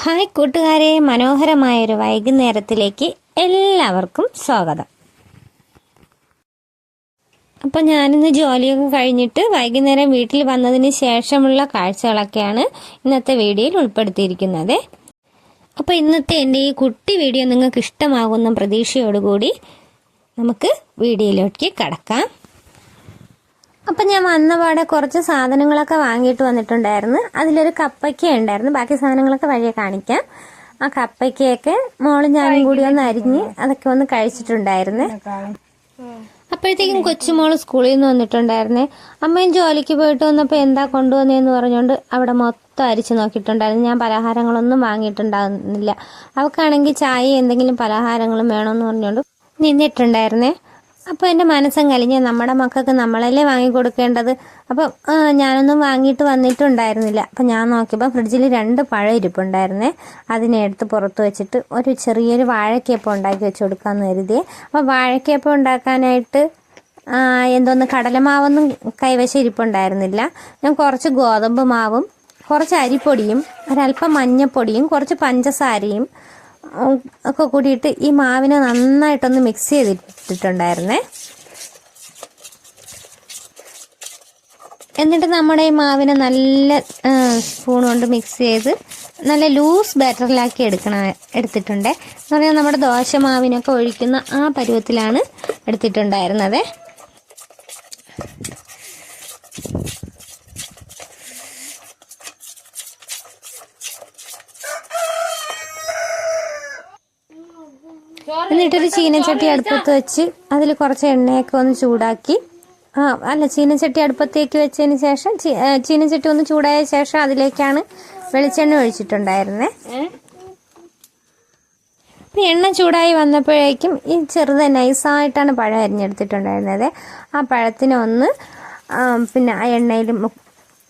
Hi കൂട്ടുകാരെ മനോഹരമായൊരു വൈകുന്നേരത്തിലേക്ക് എല്ലാവർക്കും സ്വാഗതം. അപ്പം ഞാനിന്ന് ജോലിയൊക്കെ കഴിഞ്ഞിട്ട് വൈകുന്നേരം വീട്ടിൽ വന്നതിന് ശേഷമുള്ള കാഴ്ചകളൊക്കെയാണ് ഇന്നത്തെ വീഡിയോയിൽ ഉൾപ്പെടുത്തിയിരിക്കുന്നത്. അപ്പോൾ ഇന്നത്തെ എന്റെ ഈ കുട്ടി വീഡിയോ നിങ്ങൾക്ക് ഇഷ്ടമാകുന്ന പ്രതീക്ഷയോടുകൂടി നമുക്ക് വീഡിയോയിലേക്ക് കടക്കാം. അപ്പം ഞാൻ വന്ന വന്നപാടെ കുറച്ച് സാധനങ്ങളൊക്കെ വാങ്ങിയിട്ട് വന്നിട്ടുണ്ടായിരുന്നു. അതിലൊരു കപ്പയ്ക്ക ഉണ്ടായിരുന്നു. ബാക്കി സാധനങ്ങളൊക്കെ വഴിയെ കാണിക്കാം. ആ കപ്പയ്ക്കയൊക്കെ മോളും ഞാനും കൂടി ഒന്ന് അരിഞ്ഞ് അതൊക്കെ ഒന്ന് കഴിച്ചിട്ടുണ്ടായിരുന്നു. അപ്പോഴത്തേക്കും കൊച്ചുമോൾ സ്കൂളിൽ നിന്ന് വന്നിട്ടുണ്ടായിരുന്നേ. അമ്മയും ജോലിക്ക് പോയിട്ട് വന്നപ്പോൾ എന്താ കൊണ്ടുവന്നതെന്ന് പറഞ്ഞുകൊണ്ട് അവിടെ മൊത്തം അരിച്ചു നോക്കിയിട്ടുണ്ടായിരുന്നു. ഞാൻ പലഹാരങ്ങളൊന്നും വാങ്ങിയിട്ടുണ്ടാകുന്നില്ല അവൾക്കാണെങ്കിൽ ചായ എന്തെങ്കിലും പലഹാരങ്ങളും വേണമെന്ന് പറഞ്ഞുകൊണ്ട് നിന്നിട്ടുണ്ടായിരുന്നേ. അപ്പോൾ എന്റെ മനസ്സും കലിഞ്ഞ നമ്മുടെ മക്കൾക്ക് നമ്മളല്ലേ വാങ്ങി കൊടുക്കേണ്ടത്? അപ്പം ഞാനൊന്നും വാങ്ങിയിട്ട് വന്നിട്ടുണ്ടായിരുന്നില്ല. അപ്പം ഞാൻ നോക്കിയപ്പോൾ ഫ്രിഡ്ജിൽ രണ്ട് പഴം ഇരിപ്പുണ്ടായിരുന്നേ. അതിനെ എടുത്ത് പുറത്ത് വെച്ചിട്ട് ഒരു ചെറിയൊരു വാഴക്കേപ്പം ഉണ്ടാക്കി വെച്ച് കൊടുക്കാമെന്ന് കരുതിയേ. അപ്പോൾ വാഴക്കേപ്പം ഉണ്ടാക്കാനായിട്ട് എന്തോന്ന് കടലമാവൊന്നും കൈവശം ഇരിപ്പുണ്ടായിരുന്നില്ല. ഞാൻ കുറച്ച് ഗോതമ്പ് മാവും കുറച്ച് അരിപ്പൊടിയും ഒരല്പം മഞ്ഞപ്പൊടിയും കുറച്ച് പഞ്ചസാരയും ഒക്കെ കൂടിയിട്ട് ഈ മാവിനെ നന്നായിട്ടൊന്ന് മിക്സ് ചെയ്തിട്ടിട്ടുണ്ടായിരുന്നേ. എന്നിട്ട് നമ്മുടെ ഈ മാവിനെ നല്ല സ്പൂൺ കൊണ്ട് മിക്സ് ചെയ്ത് നല്ല ലൂസ് ബാറ്ററിലാക്കി എടുക്കണ എടുത്തിട്ടുണ്ട്. എന്ന് പറഞ്ഞാൽ നമ്മുടെ ദോശ മാവിനൊക്കെ ഒഴിക്കുന്ന ആ പരുവത്തിലാണ് എടുത്തിട്ടുണ്ടായിരുന്നത്. എന്നിട്ടൊരു ചീനച്ചട്ടി അടുപ്പത്ത് വെച്ച് അതിൽ കുറച്ച് എണ്ണയൊക്കെ ഒന്ന് ചൂടാക്കി. ആ അല്ല ചീനച്ചട്ടി അടുപ്പത്തേക്ക് വെച്ചതിന് ശേഷം ചീനച്ചട്ടി ഒന്ന് ചൂടായ ശേഷം അതിലേക്കാണ് വെളിച്ചെണ്ണ ഒഴിച്ചിട്ടുണ്ടായിരുന്നേ. എണ്ണ ചൂടായി വന്നപ്പോഴേക്കും ഈ ചെറുത് നൈസായിട്ടാണ് പഴം അരിഞ്ഞെടുത്തിട്ടുണ്ടായിരുന്നത്. ആ പഴത്തിനെ ഒന്ന് പിന്നെ ആ എണ്ണയിൽ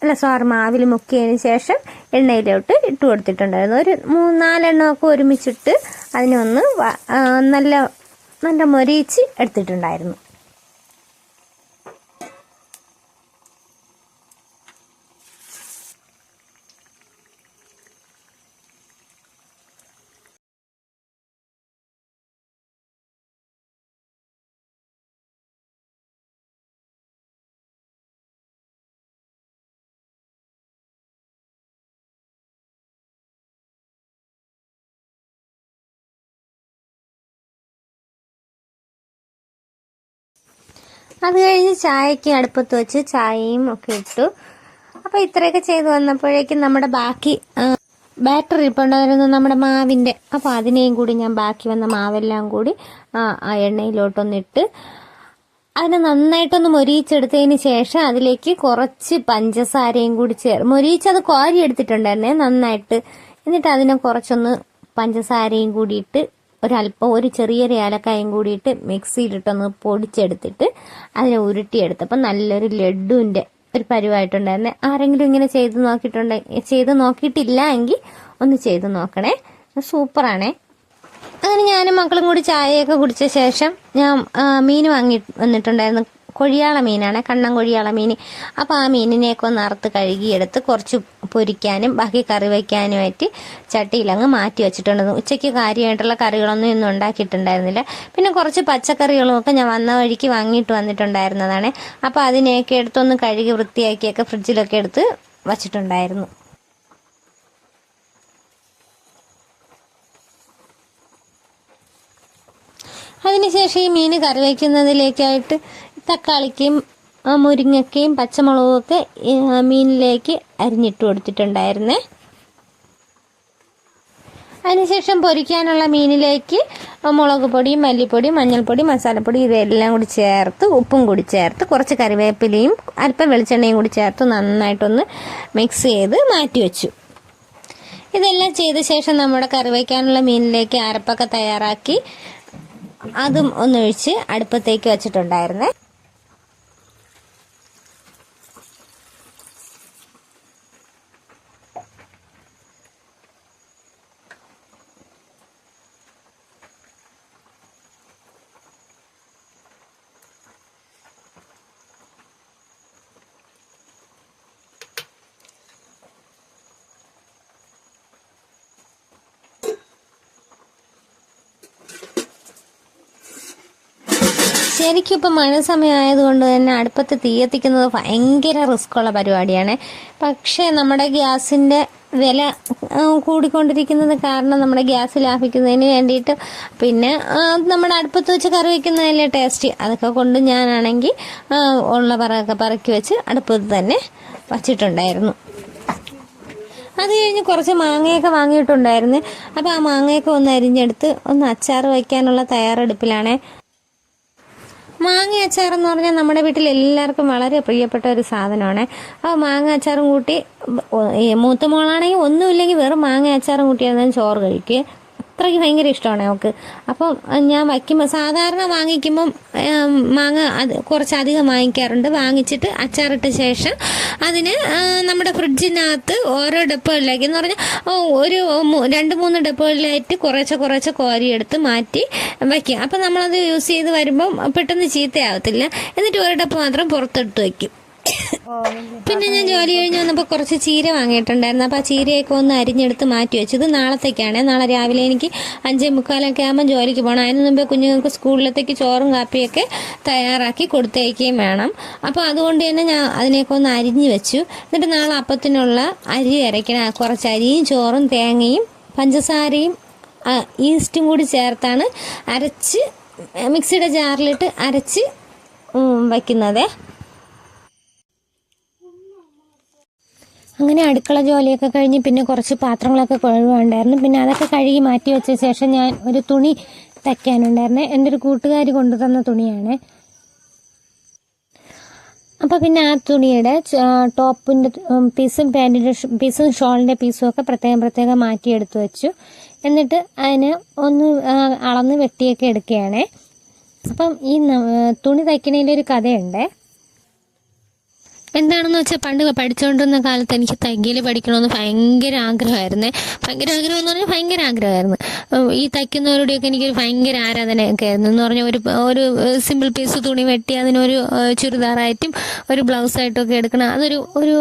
അല്ല സോറി മാവിൽ മുക്കിയതിന് ശേഷം എണ്ണയിലോട്ട് ഇട്ട് കൊടുത്തിട്ടുണ്ടായിരുന്നു. ഒരു മൂന്ന് നാലെണ്ണമൊക്കെ ഒരുമിച്ചിട്ട് അതിനെ ഒന്ന് വ- ആ, നല്ല നല്ല മൊരിയിച്ച് എടുത്തിട്ടുണ്ടായിരുന്നു. അത് കഴിഞ്ഞ് ചായയ്ക്ക് അടുപ്പത്ത് വെച്ച് ചായയും ഒക്കെ ഇട്ടു. അപ്പോൾ ഇത്രയൊക്കെ ചെയ്ത് വന്നപ്പോഴേക്കും നമ്മുടെ ബാക്കി ബാറ്ററി ഇരിപ്പുണ്ടായിരുന്നു നമ്മുടെ മാവിന്റെ അപ്പോൾ അതിനെയും കൂടി ഞാൻ ബാക്കി വന്ന മാവെല്ലാം കൂടി ആ എണ്ണയിലോട്ടൊന്നിട്ട് അതിനെ നന്നായിട്ടൊന്ന് മൊരിയിച്ചെടുത്തതിന് ശേഷം അതിലേക്ക് കുറച്ച് പഞ്ചസാരയും കൂടി ചേർ മൊരിയിച്ചത് കോരി എടുത്തിട്ടുണ്ടായിരുന്നേ നന്നായിട്ട്. എന്നിട്ട് അതിനെ കുറച്ചൊന്ന് പഞ്ചസാരയും കൂടിയിട്ട് ഒരല്പം ഒരു ചെറിയൊരു ഏലക്കായും കൂടിയിട്ട് മിക്സിയിലിട്ടൊന്ന് പൊടിച്ചെടുത്തിട്ട് അതിനെ ഉരുട്ടിയെടുത്തപ്പോൾ നല്ലൊരു ലഡുവിന്റെ ഒരു പരിവായിട്ടുണ്ടായിരുന്നെ. ആരെങ്കിലും ഇങ്ങനെ ചെയ്ത് നോക്കിയിട്ടുണ്ടെ ചെയ്ത് നോക്കിയിട്ടില്ല എങ്കിൽ ഒന്ന് ചെയ്ത് നോക്കണേ. സൂപ്പറാണേ. അങ്ങനെ ഞാനും മക്കളും കൂടി ചായയൊക്കെ കുടിച്ച ശേഷം ഞാൻ മീൻ വാങ്ങി വന്നിട്ടുണ്ടായിരുന്നു. കൊഴിയാള മീനാണ് കണ്ണൻ കൊഴിയാള മീൻ. അപ്പോൾ ആ മീനിനെയൊക്കെ ഒന്ന് അറുത്ത് കഴുകിയെടുത്ത് കുറച്ച് പൊരിക്കാനും ബാക്കി കറി വയ്ക്കാനുമായിട്ട് ചട്ടിയിലങ്ങ് മാറ്റി വെച്ചിട്ടുണ്ട് ഉച്ചയ്ക്ക് കാര്യമായിട്ടുള്ള കറികളൊന്നും ഇന്നും ഉണ്ടാക്കിയിട്ടുണ്ടായിരുന്നില്ല. പിന്നെ കുറച്ച് പച്ചക്കറികളും ഒക്കെ ഞാൻ വന്ന വഴിക്ക് വാങ്ങിയിട്ട് വന്നിട്ടുണ്ടായിരുന്നതാണ്. അപ്പോൾ അതിനെയൊക്കെ എടുത്തൊന്ന് കഴുകി വൃത്തിയാക്കിയൊക്കെ ഫ്രിഡ്ജിലൊക്കെ എടുത്ത് വച്ചിട്ടുണ്ടായിരുന്നു. അതിനുശേഷം ഈ മീൻ കറി വയ്ക്കുന്നതിലേക്കായിട്ട് തക്കാളിക്കും മുരിങ്ങക്കയും മുരിങ്ങയ്ക്കയും പച്ചമുളകും ഒക്കെ മീനിലേക്ക് അരിഞ്ഞിട്ട് കൊടുത്തിട്ടുണ്ടായിരുന്നേ. അതിനുശേഷം പൊരിക്കാനുള്ള മീനിലേക്ക് മുളക് പൊടി മല്ലിപ്പൊടി മഞ്ഞൾപ്പൊടി മസാലപ്പൊടി ഇതെല്ലാം കൂടി ചേർത്ത് ഉപ്പും കൂടി ചേർത്ത് കുറച്ച് കറിവേപ്പിലയും അല്പം വെളിച്ചെണ്ണയും കൂടി ചേർത്ത് നന്നായിട്ടൊന്ന് മിക്സ് ചെയ്ത് മാറ്റി വെച്ചു. ഇതെല്ലാം ചെയ്ത ശേഷം നമ്മുടെ കറി വയ്ക്കാനുള്ള മീനിലേക്ക് അരപ്പൊക്കെ തയ്യാറാക്കി അതും ഒന്നൊഴിച്ച് അടുപ്പത്തേക്ക് വെച്ചിട്ടുണ്ടായിരുന്നേ. ശരിക്കും ഇപ്പം മഴ സമയമായതുകൊണ്ട് തന്നെ അടുപ്പത്ത് തീ എത്തിക്കുന്നത് ഭയങ്കര റിസ്ക്കുള്ള പരിപാടിയാണ്. പക്ഷേ നമ്മുടെ ഗ്യാസിന്റെ വില കൂടിക്കൊണ്ടിരിക്കുന്നത് കാരണം നമ്മുടെ ഗ്യാസ് ലാഭിക്കുന്നതിന് വേണ്ടിയിട്ട് പിന്നെ നമ്മുടെ അടുപ്പത്ത് വെച്ച് കറി വയ്ക്കുന്നതല്ലേ ടേസ്റ്റ്. അതൊക്കെ കൊണ്ട് ഞാനാണെങ്കിൽ ഉള്ള പറയൊക്കെ പറക്കി വെച്ച് അടുപ്പത്ത് തന്നെ വച്ചിട്ടുണ്ടായിരുന്നു. അത് കഴിഞ്ഞ് കുറച്ച് മാങ്ങയൊക്കെ വാങ്ങിയിട്ടുണ്ടായിരുന്നു. അപ്പോൾ ആ മാങ്ങയൊക്കെ ഒന്ന് അരിഞ്ഞെടുത്ത് ഒന്ന് അച്ചാർ വയ്ക്കാനുള്ള തയ്യാറെടുപ്പിലാണേ. മാങ്ങ അച്ചാർ എന്ന് പറഞ്ഞാൽ നമ്മുടെ വീട്ടിൽ എല്ലാവർക്കും വളരെ പ്രിയപ്പെട്ട ഒരു സാധനമാണ്. അപ്പോൾ മാങ്ങ അച്ചാറും കൂട്ടി മൂത്ത മോളാണെങ്കിൽ ഒന്നുമില്ലെങ്കിൽ വെറും മാങ്ങ അച്ചാറും കൂട്ടിയാൽ ചോറ് കഴിക്കുക. അത്രയ്ക്ക് ഭയങ്കര ഇഷ്ടമാണ് അവൾക്ക്. അപ്പം ഞാൻ വയ്ക്കുമ്പോൾ സാധാരണ വാങ്ങിക്കുമ്പം മാങ്ങ അത് കുറച്ചധികം വാങ്ങിക്കാറുണ്ട്. വാങ്ങിച്ചിട്ട് അച്ചാറിട്ട ശേഷം അതിന് നമ്മുടെ ഫ്രിഡ്ജിനകത്ത് ഓരോ ഡപ്പകളിലേക്ക് എന്ന് പറഞ്ഞാൽ ഒരു രണ്ട് മൂന്ന് ഡപ്പകളിലായിട്ട് കുറേശ്ശെ കുറേശ്ശെ കോരിയെടുത്ത് മാറ്റി വയ്ക്കുക. അപ്പം നമ്മളത് യൂസ് ചെയ്ത് വരുമ്പം പെട്ടെന്ന് ചീത്തയാവത്തില്ല. എന്നിട്ട് ഒരു ഡപ്പ് മാത്രം പുറത്തെടുത്ത് വയ്ക്കും. പിന്നെ ഞാൻ ജോലി കഴിഞ്ഞ് വന്നപ്പോൾ കുറച്ച് ചീര വാങ്ങിയിട്ടുണ്ടായിരുന്നു. അപ്പോൾ ആ ചീരയൊക്കെ ഒന്ന് അരിഞ്ഞെടുത്ത് മാറ്റി വെച്ചു. ഇത് നാളത്തേക്കാണ്. നാളെ രാവിലെ എനിക്ക് അഞ്ചേ മുക്കാലൊക്കെ ആകുമ്പോൾ ജോലിക്ക് പോകണം അതിന് മുമ്പേ കുഞ്ഞുങ്ങൾക്ക് സ്കൂളിലത്തേക്ക് ചോറും കാപ്പിയൊക്കെ തയ്യാറാക്കി കൊടുത്തേക്കുകയും വേണം. അപ്പോൾ അതുകൊണ്ട് തന്നെ ഞാൻ അതിനെയൊക്കെ ഒന്ന് അരിഞ്ഞ് വെച്ചു. എന്നിട്ട് നാളെ അപ്പത്തിനുള്ള അരി അരയ്ക്കണം. കുറച്ച് അരിയും ചോറും തേങ്ങയും പഞ്ചസാരയും ഈസ്റ്റും കൂടി ചേർത്താണ് അരച്ച് മിക്സിയുടെ ജാറിലിട്ട് അരച്ച് വയ്ക്കുന്നതേ അങ്ങനെ അടുക്കള ജോലിയൊക്കെ കഴിഞ്ഞ് പിന്നെ കുറച്ച് പാത്രങ്ങളൊക്കെ കഴുകാനുണ്ടായിരുന്നു പിന്നെ അതൊക്കെ കഴുകി മാറ്റി വെച്ച ശേഷം ഞാൻ ഒരു തുണി തയ്ക്കാനുണ്ടായിരുന്നു. എന്റെ ഒരു കൂട്ടുകാരി കൊണ്ടുതന്ന തുണിയാണ്. അപ്പോൾ പിന്നെ ആ തുണിയുടെ ടോപ്പിന്റെ പീസും പാന്റിന്റെ പീസും ഷോളിന്റെ പീസും ഒക്കെ പ്രത്യേകം പ്രത്യേകം മാറ്റിയെടുത്ത് വെച്ചു. എന്നിട്ട് അതിന് ഒന്ന് അളന്ന് വെട്ടിയൊക്കെ എടുക്കുകയാണേ. അപ്പം ഈ തുണി തയ്ക്കണതിന്റെ ഒരു കഥയുണ്ടേ. എന്താണെന്ന് വെച്ചാൽ പണ്ട് പഠിച്ചുകൊണ്ടിരുന്ന കാലത്ത് എനിക്ക് തയ്യൽ പഠിക്കണമെന്ന് ഭയങ്കര ആഗ്രഹമായിരുന്നേ. ഭയങ്കര ആഗ്രഹം എന്ന് പറഞ്ഞാൽ ഭയങ്കര ആഗ്രഹമായിരുന്നു. ഈ തയ്ക്കുന്നവരുടെയൊക്കെ എനിക്കൊരു ഭയങ്കര ആരാധനയൊക്കെ ആയിരുന്നു. എന്ന് പറഞ്ഞാൽ ഒരു ഒരു സിമ്പിൾ പീസ് തുണി വെട്ടി അതിനൊരു ചുരിദാറായിട്ടും ഒരു ബ്ലൗസായിട്ടും ഒക്കെ എടുക്കണം അതൊരു ഒരു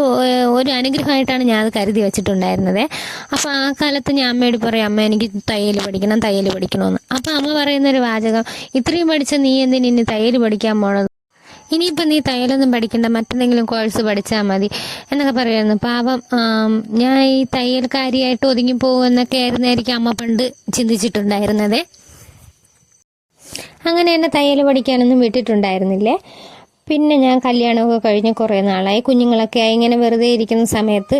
ഒരു അനുഗ്രഹമായിട്ടാണ് ഞാൻ അത് കരുതി വെച്ചിട്ടുണ്ടായിരുന്നത്. അപ്പോൾ ആ കാലത്ത് ഞാൻ അമ്മയോട് പറയും അമ്മ എനിക്ക് തയ്യൽ പഠിക്കണം തയ്യൽ പഠിക്കണമെന്ന് അപ്പോൾ അമ്മ പറയുന്നൊരു വാചകം ഇത്രയും പഠിച്ച നീ എന്തിനു തയ്യൽ പഠിക്കാൻ പോണത്? ഇനിയിപ്പോൾ നീ തയ്യലൊന്നും പഠിക്കണ്ട മറ്റെന്തെങ്കിലും കോഴ്സ് പഠിച്ചാൽ മതി എന്നൊക്കെ പറയുമായിരുന്നു പാവം ഞാൻ ഈ തയ്യൽക്കാരിയായിട്ട് ഒതുങ്ങി പോകുമെന്നൊക്കെ ആയിരുന്നായിരിക്കും അമ്മ പണ്ട് ചിന്തിച്ചിട്ടുണ്ടായിരുന്നത്. അങ്ങനെ എന്നെ തയ്യൽ പഠിക്കാനൊന്നും വിട്ടിട്ടുണ്ടായിരുന്നില്ലേ? പിന്നെ ഞാൻ കല്യാണമൊക്കെ കഴിഞ്ഞ് കുറേ നാളായി. കുഞ്ഞുങ്ങളൊക്കെ ആയി. ഇങ്ങനെ വെറുതെ ഇരിക്കുന്ന സമയത്ത്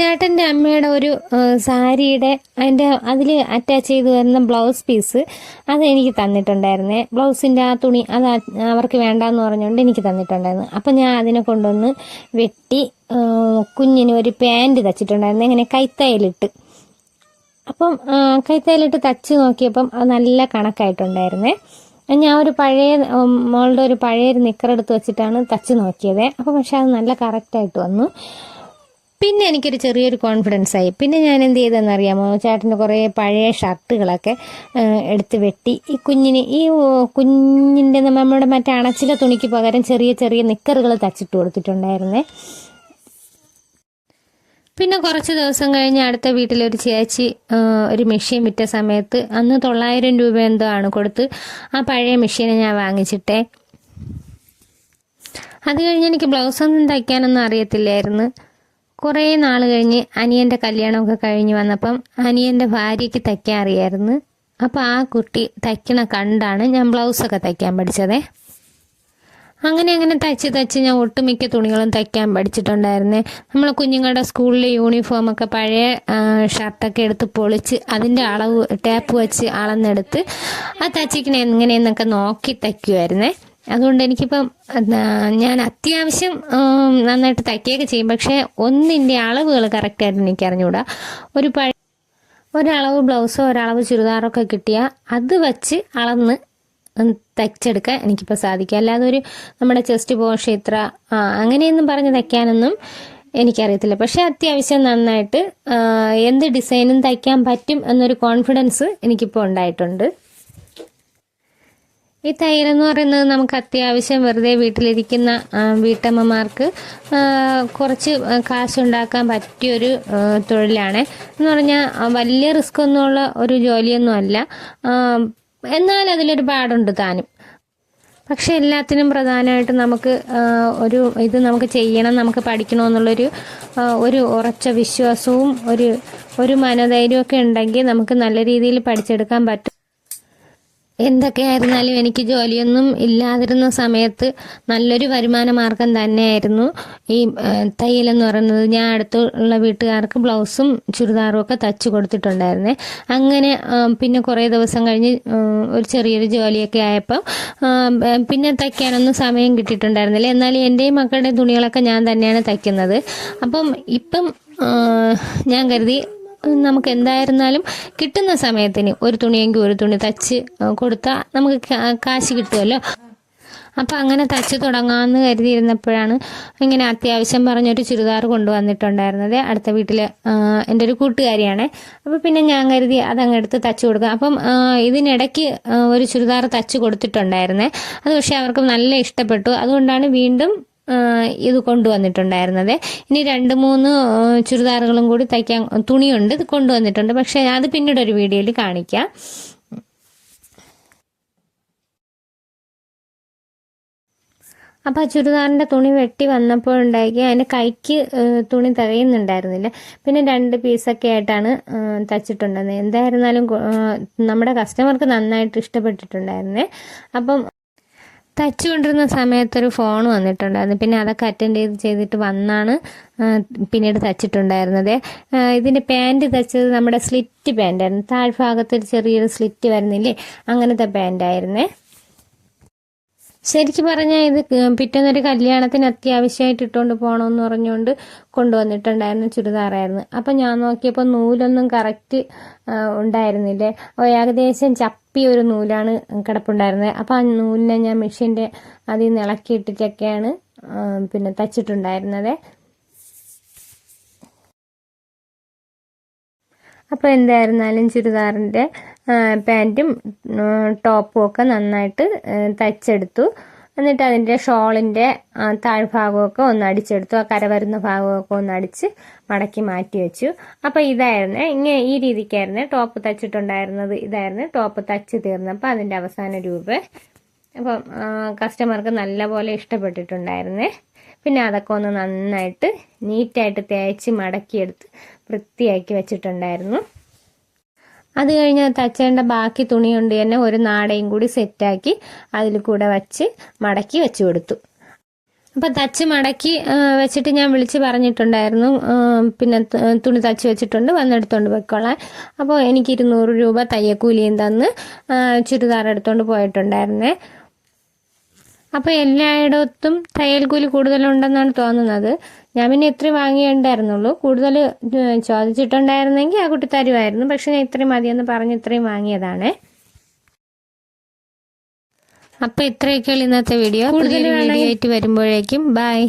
ചേട്ടന്റെ അമ്മയുടെ ഒരു സാരിയുടെ അതിന്റെ അതിൽ അറ്റാച്ച് ചെയ്ത് വരുന്ന ബ്ലൗസ് പീസ് അത് എനിക്ക് തന്നിട്ടുണ്ടായിരുന്നേ. ബ്ലൗസിന്റെ ആ തുണി അത് അവർക്ക് വേണ്ടാന്ന് പറഞ്ഞുകൊണ്ട് എനിക്ക് തന്നിട്ടുണ്ടായിരുന്നു. അപ്പം ഞാൻ അതിനെ കൊണ്ടുവന്ന് വെട്ടി കുഞ്ഞിന് ഒരു പാന്റ് തച്ചിട്ടുണ്ടായിരുന്നു. ഇങ്ങനെ കൈത്തയിലിട്ട് അപ്പം കൈത്തയിലിട്ട് തച്ച് നോക്കിയപ്പം അത് നല്ല കണക്കായിട്ടുണ്ടായിരുന്നേ. ഞാൻ ഒരു പഴയ മോളുടെ ഒരു പഴയ ഒരു നിക്കറെടുത്ത് വെച്ചിട്ടാണ് തച്ച് നോക്കിയത്. അപ്പം പക്ഷെ അത് നല്ല കറക്റ്റായിട്ട് വന്നു. പിന്നെ എനിക്കൊരു ചെറിയൊരു കോൺഫിഡൻസ് ആയി. പിന്നെ ഞാൻ എന്ത് ചെയ്തെന്നറിയാമോ ചേട്ടന്റെ കുറേ പഴയ ഷർട്ടുകളൊക്കെ എടുത്ത് വെട്ടി. ഈ കുഞ്ഞിന് ഈ കുഞ്ഞിന്റെ നമ്മുടെ മറ്റേ അണച്ചില തുണിക്ക് പകരം ചെറിയ ചെറിയ നിക്കറുകൾ തച്ചിട്ട് കൊടുത്തിട്ടുണ്ടായിരുന്നേ. പിന്നെ കുറച്ച് ദിവസം കഴിഞ്ഞ് അടുത്ത വീട്ടിലൊരു ചേച്ചി ഒരു മെഷീൻ വിറ്റ സമയത്ത് അന്ന് തൊള്ളായിരം രൂപ എന്തോ ആണ് കൊടുത്ത് ആ പഴയ മെഷീനെ ഞാൻ വാങ്ങിച്ചിട്ടേ. അത് കഴിഞ്ഞ് എനിക്ക് ബ്ലൗസൊന്നും തയ്ക്കാനൊന്നും അറിയത്തില്ലായിരുന്നു. കുറേ നാൾ കഴിഞ്ഞ് അനിയന്റെ കല്യാണമൊക്കെ കഴിഞ്ഞ് വന്നപ്പം അനിയന്റെ ഭാര്യയ്ക്ക് തയ്ക്കാൻ അറിയായിരുന്നു. അപ്പോൾ ആ കുട്ടി തയ്ക്കണ കണ്ടാണ് ഞാൻ ബ്ലൗസൊക്കെ തയ്ക്കാൻ പഠിച്ചതേ. അങ്ങനെ അങ്ങനെ തയ്ച്ച് തയ്ച്ച് ഞാൻ ഒട്ടുമിക്ക തുണികളും തയ്ക്കാൻ പഠിച്ചിട്ടുണ്ടായിരുന്നേ. നമ്മളെ കുഞ്ഞുങ്ങളുടെ സ്കൂളിലെ യൂണിഫോമൊക്കെ പഴയ ഷർട്ടൊക്കെ എടുത്ത് പൊളിച്ച് അതിന്റെ അളവ് ടാപ്പ് വെച്ച് അളന്നെടുത്ത് ആ തയ്ച്ചിക്കണ എങ്ങനെയെന്നൊക്കെ നോക്കി തയ്ക്കുമായിരുന്നേ അതുകൊണ്ട് എനിക്കിപ്പം ഞാൻ അത്യാവശ്യം നന്നായിട്ട് തയ്ക്കുകയൊക്കെ ചെയ്യും. പക്ഷേ ഒന്നിന്റെ അളവുകൾ കറക്റ്റായിട്ട് എനിക്ക് അറിഞ്ഞുകൂടാ ഒരു പഴ ഒരളവ് ബ്ലൗസോ ഒരളവ് ചുരിദാറൊക്കെ കിട്ടിയാൽ അത് വച്ച് അളന്ന് തയ്ച്ചെടുക്കാൻ എനിക്കിപ്പോൾ സാധിക്കും. അല്ലാതെ ഒരു നമ്മുടെ ചെസ്റ്റ് പോഷ ഇത്ര അങ്ങനെയൊന്നും പറഞ്ഞ് തയ്ക്കാനൊന്നും എനിക്കറിയത്തില്ല. പക്ഷേ അത്യാവശ്യം നന്നായിട്ട് എന്ത് ഡിസൈനും തയ്ക്കാൻ പറ്റും എന്നൊരു കോൺഫിഡൻസ് എനിക്കിപ്പോൾ ഉണ്ടായിട്ടുണ്ട്. ഈ തൈരെന്ന് പറയുന്നത് നമുക്ക് അത്യാവശ്യം വെറുതെ വീട്ടിലിരിക്കുന്ന വീട്ടമ്മമാർക്ക് കുറച്ച് കാശുണ്ടാക്കാൻ പറ്റിയൊരു തൊഴിലാണ്. എന്ന് പറഞ്ഞാൽ വലിയ റിസ്ക് ഒന്നുമുള്ള ഒരു ജോലിയൊന്നും അല്ല. എന്നാൽ അതിലൊരു പാടുണ്ട് താനും. പക്ഷെ എല്ലാത്തിനും പ്രധാനമായിട്ട് നമുക്ക് ഒരു ഇത് നമുക്ക് ചെയ്യണം നമുക്ക് പഠിക്കണമെന്നുള്ളൊരു ഒരു ഉറച്ച വിശ്വാസവും ഒരു ഒരു മനധൈര്യമൊക്കെ ഉണ്ടെങ്കിൽ നമുക്ക് നല്ല രീതിയിൽ പഠിച്ചെടുക്കാൻ പറ്റും. എന്തൊക്കെയായിരുന്നാലും എനിക്ക് ജോലിയൊന്നും ഇല്ലാതിരുന്ന സമയത്ത് നല്ലൊരു വരുമാന മാർഗം തന്നെയായിരുന്നു. ഈ തയ്യലെന്ന് പറയുന്നത്. ഞാൻ അടുത്തുള്ള വീട്ടുകാർക്ക് ബ്ലൗസും ചുരിദാറും ഒക്കെ തച്ചു കൊടുത്തിട്ടുണ്ടായിരുന്നേ. അങ്ങനെ പിന്നെ കുറേ ദിവസം കഴിഞ്ഞ് ഒരു ചെറിയൊരു ജോലിയൊക്കെ ആയപ്പോൾ പിന്നെ തയ്ക്കാനൊന്നും സമയം കിട്ടിയിട്ടുണ്ടായിരുന്നില്ല. എന്നാലും എന്റെയും മക്കളുടെ തുണികളൊക്കെ ഞാൻ തന്നെയാണ് തയ്ക്കുന്നത്. അപ്പം ഇപ്പം ഞാൻ കരുതി നമുക്ക് എന്തായിരുന്നാലും കിട്ടുന്ന സമയത്തിന് ഒരു തുണിയെങ്കിൽ ഒരു തുണി തച്ച് കൊടുത്താൽ നമുക്ക് കാശ് കിട്ടുമല്ലോ അപ്പം അങ്ങനെ തച്ച് തുടങ്ങാമെന്ന് കരുതിയിരുന്നപ്പോഴാണ് ഇങ്ങനെ അത്യാവശ്യം പറഞ്ഞൊരു ചുരിദാർ കൊണ്ടുവന്നിട്ടുണ്ടായിരുന്നത്. അടുത്ത വീട്ടിൽ എന്റെ ഒരു കൂട്ടുകാരിയാണ്. അപ്പോൾ പിന്നെ ഞാൻ കരുതി അതങ്ങ് എടുത്ത് തച്ച് കൊടുക്കാം. അപ്പം ഇതിനിടയ്ക്ക് ഒരു ചുരിദാർ തച്ച് കൊടുത്തിട്ടുണ്ടായിരുന്നേ. അത് പക്ഷേ അവർക്ക് നല്ല ഇഷ്ടപ്പെട്ടു. അതുകൊണ്ടാണ് വീണ്ടും ഇത് കൊണ്ടുവന്നിട്ടുണ്ടായിരുന്നത്. ഇനി രണ്ട് മൂന്ന് ചുരിദാറുകളും കൂടി തയ്ക്കാൻ തുണിയുണ്ട്. ഇത് കൊണ്ടുവന്നിട്ടുണ്ട്. പക്ഷേ അത് പിന്നീട് ഒരു വീഡിയോയിൽ കാണിക്കാം. അപ്പോൾ ആ ചുരിദാറിന്റെ തുണി വെട്ടി വന്നപ്പോഴുണ്ടാക്കി അതിന്റെ കൈക്ക് തുണി തികയുന്നുണ്ടായിരുന്നില്ല. പിന്നെ രണ്ട് പീസൊക്കെ ആയിട്ടാണ് തച്ചിട്ടുണ്ടെന്ന് എന്തായിരുന്നാലും നമ്മുടെ കസ്റ്റമർക്ക് നന്നായിട്ട് ഇഷ്ടപ്പെട്ടിട്ടുണ്ടായിരുന്നേ. അപ്പം തച്ചുകൊണ്ടിരുന്ന സമയത്തൊരു ഫോൺ വന്നിട്ടുണ്ടായിരുന്നു. പിന്നെ അതൊക്കെ അറ്റൻഡ് ചെയ്ത് ചെയ്തിട്ട് വന്നാണ് പിന്നീട് തച്ചിട്ടുണ്ടായിരുന്നത്. ഇതിന്റെ പാന്റ് തച്ചത് നമ്മുടെ സ്ലിറ്റ് പാന്റായിരുന്നു താഴ്ഭാഗത്ത് ഒരു ചെറിയൊരു സ്ലിറ്റ് വരുന്നില്ലേ അങ്ങനത്തെ പാന്റായിരുന്നേ ശരിക്കും പറഞ്ഞാൽ ഇത് പിറ്റേന്നൊരു കല്യാണത്തിന് അത്യാവശ്യമായിട്ട് ഇട്ടുകൊണ്ട് പോകണമെന്ന് പറഞ്ഞുകൊണ്ട് കൊണ്ടുവന്നിട്ടുണ്ടായിരുന്ന ചുരിദാറായിരുന്നു. അപ്പം ഞാൻ നോക്കിയപ്പോൾ നൂലൊന്നും കറക്റ്റ് ഉണ്ടായിരുന്നില്ലേ. ഏകദേശം ചപ്പി ഒരു നൂലാണ് കിടപ്പുണ്ടായിരുന്നത്. അപ്പോൾ ആ നൂലിനെ ഞാൻ മെഷീന്റെ അതിൽ നിന്ന് ഇളക്കിയിട്ടിട്ടൊക്കെയാണ് പിന്നെ തച്ചിട്ടുണ്ടായിരുന്നത്. അപ്പോൾ എന്തായിരുന്നാലും ചുരിദാറിന്റെ പാന്റും ടോപ്പും ഒക്കെ നന്നായിട്ട് തച്ചെടുത്തു എന്നിട്ട് അതിന്റെ ഷോളിന്റെ താഴ്ഭാഗമൊക്കെ ഒന്ന് അടിച്ചെടുത്തു. ആ കര വരുന്ന ഭാഗമൊക്കെ ഒന്ന് അടിച്ച് മടക്കി മാറ്റി വെച്ചു. അപ്പോൾ ഇതായിരുന്നു. ഇങ്ങനെ ഈ രീതിക്കായിരുന്നു ടോപ്പ് തച്ചിട്ടുണ്ടായിരുന്നത്. ഇതായിരുന്നു ടോപ്പ് തച്ച് തീർന്നപ്പോൾ അതിന്റെ അവസാന രൂപ. അപ്പം കസ്റ്റമർക്ക് നല്ലപോലെ ഇഷ്ടപ്പെട്ടിട്ടുണ്ടായിരുന്നേ. പിന്നെ അതൊക്കെ ഒന്ന് നന്നായിട്ട് നീറ്റായിട്ട് തേച്ച് മടക്കിയെടുത്ത് വൃത്തിയാക്കി വെച്ചിട്ടുണ്ടായിരുന്നു. അത് കഴിഞ്ഞ് തച്ചേണ്ട ബാക്കി തുണി കൊണ്ട് തന്നെ ഒരു നാടയും കൂടി സെറ്റാക്കി അതിൽ കൂടെ വച്ച് മടക്കി വെച്ച് കൊടുത്തു. അപ്പം തച്ച് മടക്കി വെച്ചിട്ട് ഞാൻ വിളിച്ച് പറഞ്ഞിട്ടുണ്ടായിരുന്നു. പിന്നെ തുണി തച്ച് വെച്ചിട്ടുണ്ട് വന്നെടുത്തോണ്ട് പോയിക്കോളാൻ. അപ്പോൾ എനിക്ക് ഇരുന്നൂറ് രൂപ തയ്യക്കൂലിയും തന്ന് ചുരിദാർ എടുത്തോണ്ട് പോയിട്ടുണ്ടായിരുന്നേ. അപ്പോൾ എല്ലായിടത്തും തയ്യൽ കൂലി കൂടുതലുണ്ടെന്നാണ് തോന്നുന്നത്. ഞാൻ പിന്നെ ഇത്രയും വാങ്ങിയിട്ടുണ്ടായിരുന്നുള്ളൂ. കൂടുതൽ ചോദിച്ചിട്ടുണ്ടായിരുന്നെങ്കിൽ ആ കുട്ടി തരുമായിരുന്നു. പക്ഷെ ഞാൻ ഇത്രയും മതിയെന്ന് പറഞ്ഞ് ഇത്രയും വാങ്ങിയതാണ്. അപ്പോൾ ഇത്രയൊക്കെയുള്ള ഇന്നത്തെ വീഡിയോ കൂടുതൽ വീഡിയോ ആയിട്ട് വരുമ്പോഴേക്കും. ബൈ